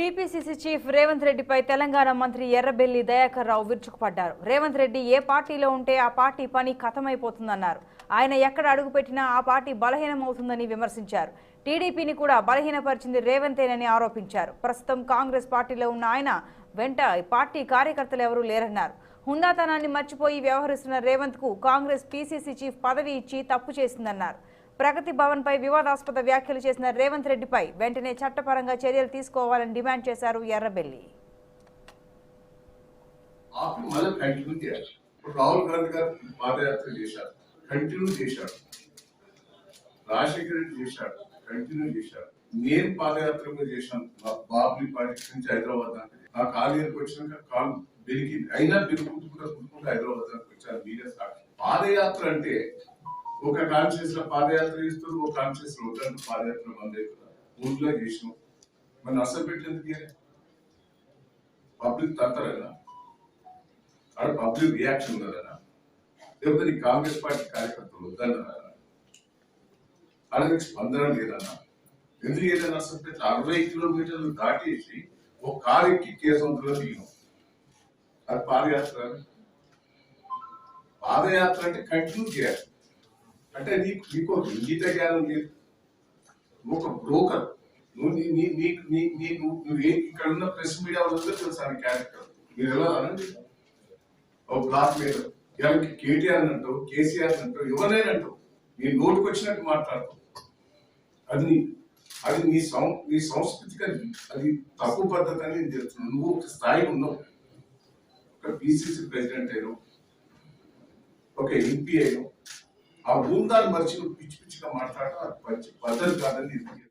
TPCC chief Revanth రెడ్డిపై తెలంగాణ మంత్రి ఎర్రబెల్లి దయాకర్ రావు విరుచుకుపడ్డారు. రేవంత్ రెడ్డి ఏ పార్టీలో ఉంటే ఆ పార్టీ పని ఖతమైపోతుందన్నారు ఆయన ఎక్కడ అడుగుపెట్టినా ఆ పార్టీ బలహీనమవుతుందని విమర్శించారు. టీడీపీని కూడా బలహీనపరిచింది రేవంతేనని ఆరోపించారు. ప్రస్తుతం కాంగ్రెస్ పార్టీలో ఉన్న ఆయన వెంట పార్టీ కార్యకర్తలు ఎవరూ లేరన్నారు. హుందాతనాన్ని మర్చిపోయి వ్యవహరిస్తున్న రేవంత్కు కాంగ్రెస్ పీసీసీ చీఫ్ పదవి ఇచ్చి తప్పు చేసిందన్నారు. ప్రగతి భవన్ పై వివాదాస్పద వ్యాఖ్యలు చేసిన రేవంత్ రెడ్డిపై వెంటనే చట్టపరంగా చర్యలు తీసుకోవాలని డిమాండ్ చేశారు ఎర్రబెల్లి. రాహుల్ గాంధీ గారు పాదయాత్ర చేశారు. కంటిన్యూ చేశారు. రాజశేఖర రెడ్డి చేశాడు కంటిన్యూ చేశాడు నేను పాదయాత్ర కూడా చేశాను. బాబ్లీ బాబుని నుంచి హైదరాబాద్ దాకా నా కాలేజీకి వచ్చినాక కాలు బెరికింది. అయినా బెరుకుంటూ కూడా కుట్టుకుంటూ హైదరాబాద్ దాకా వచ్చాను మీరే సాక్షి. పాదయాత్ర అంటే ఒక కాన్షియస్లో పాదయాత్ర చేస్తారు ఒక కాన్షియస్లో వద్దంటే పాదయాత్ర బంద్ ఊర్లో చేసినాం. మరి నష్టం పెట్టేందుకు పబ్లిక్ తంతరేనా అక్కడ పబ్లిక్ రియాక్షన్ ఉన్నదనా? లేకపోతే నీ కాంగ్రెస్ పార్టీ కార్యకర్తలు వద్దన్నారా? అలాగే స్పందన లేదన్నా? ఎందుకు ఏదైనా అసలు అరవై కిలోమీటర్లు దాటేసి ఒక కారు ఎక్కి కేసంతలో దిగినాం. అది పాదయాత్ర? పాదయాత్ర అంటే కంటిన్యూ చేయాలి. అంటే నీకు నీకు ఒక ఇంగిత జ్ఞానం లేదు. నువ్వు ఒక బ్రోకర్ నువ్వు నీ నీ నీ నీ నీ నువ్వు ఏ ఇక్కడ ఉన్న ప్రెస్ మీడియా వాళ్ళందరూ తెలుసు ఆయన క్యారెక్టర్ మీరు ఎలా అనండి? ఓ బ్లాక్ మీద ఎవరికి కేటీఆర్ అని అంటావు కేసీఆర్ అని అంటావు ఎవరైనా అంటావు. నీ నోటుకు వచ్చినట్టు మాట్లాడతావు. అది నీ అది నీ సం నీ సంస్కృతికి అది అది తప్పు పద్ధతి అని నేను చెప్తున్నాను. నువ్వు ఒక స్థాయి ఉన్నావు. ఒక పిసిసి ప్రెసిడెంట్ అయినావు. ఒక ఎంపీ అయినావు. ఆ బృందాన్ని మర్చి నువ్వు పిచ్చి పిచ్చిగా మాట్లాడటం అది మంచి పద్ధతి కాదని నేను